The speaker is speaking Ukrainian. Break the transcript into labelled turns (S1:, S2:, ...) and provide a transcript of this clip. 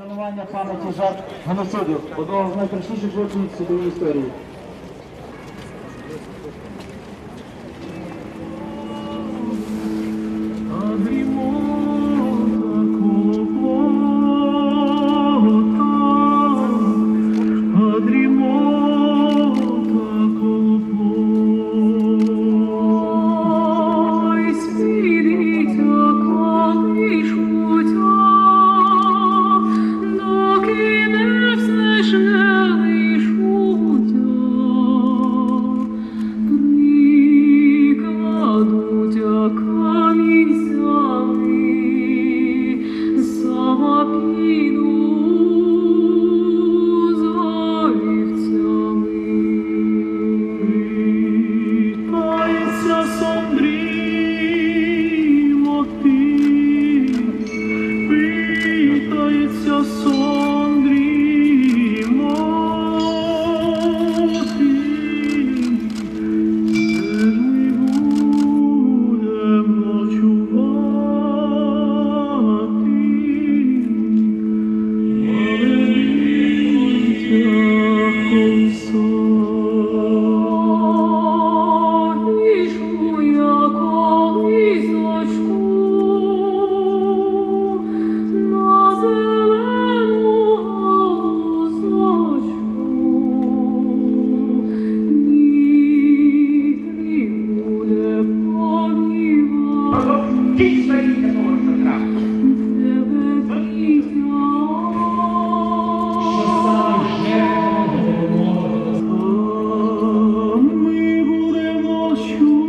S1: Вшанування пам'яті жертв геноциду, одного з найкращіших злочинів світової історії.
S2: сниться сон дрімоти, теж ми будем ночувати, але віця концом. you.